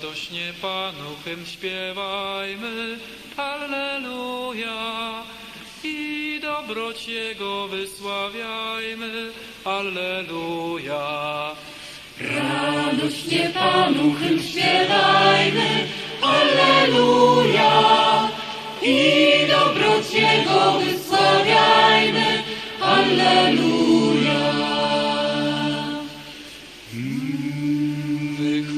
Radośnie Panu hymn śpiewajmy, Alleluja. I dobroć Jego wysławiajmy, Alleluja. Radośnie Panu hymn śpiewajmy,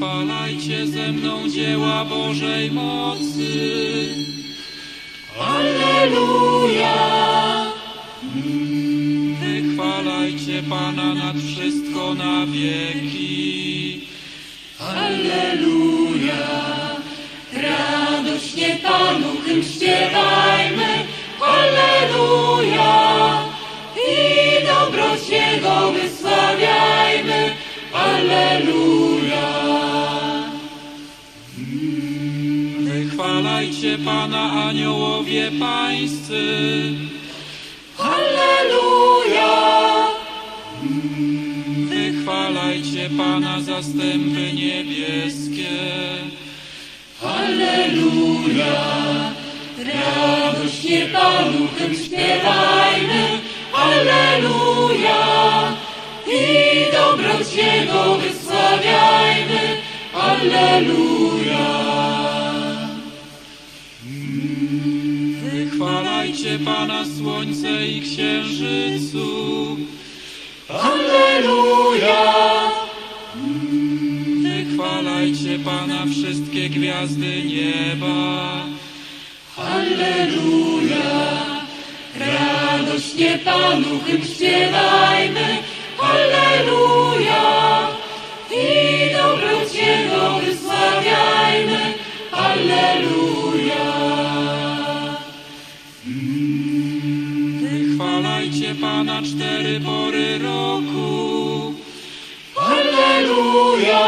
Wychwalajcie ze mną dzieła Bożej mocy. Alleluja. Wychwalajcie Pana nad wszystko na wieki. Alleluja. Radośnie Panu hymn śpiewajmy, Alleluja. I dobroć Jego wysławiajmy, Alleluja. Wychwalajcie Pana aniołowie pańscy. Alleluja. Wychwalajcie Pana zastępy niebieskie. Alleluja. Radośnie Panu hymn śpiewajmy, Alleluja. I dobroć Jego wysławiajmy, Alleluja. Wychwalajcie Pana słońce i księżycu. Alleluja. Wychwalajcie Pana wszystkie gwiazdy nieba. Alleluja. Radośnie Panu hymn śpiewajmy, Wychwalajcie Pana cztery pory roku. Alleluja.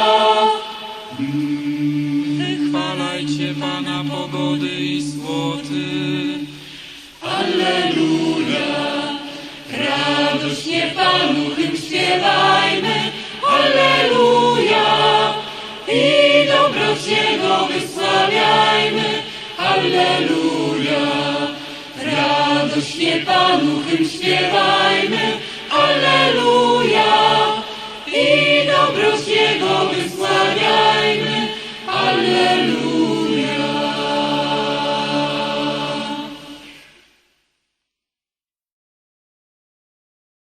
Wychwalajcie Pana pogody i słoty. Alleluja. Radośnie Panu hymn śpiewajmy, Alleluja. I dobroć Jego wysławiajmy, Alleluja. Panu hymn Alleluja.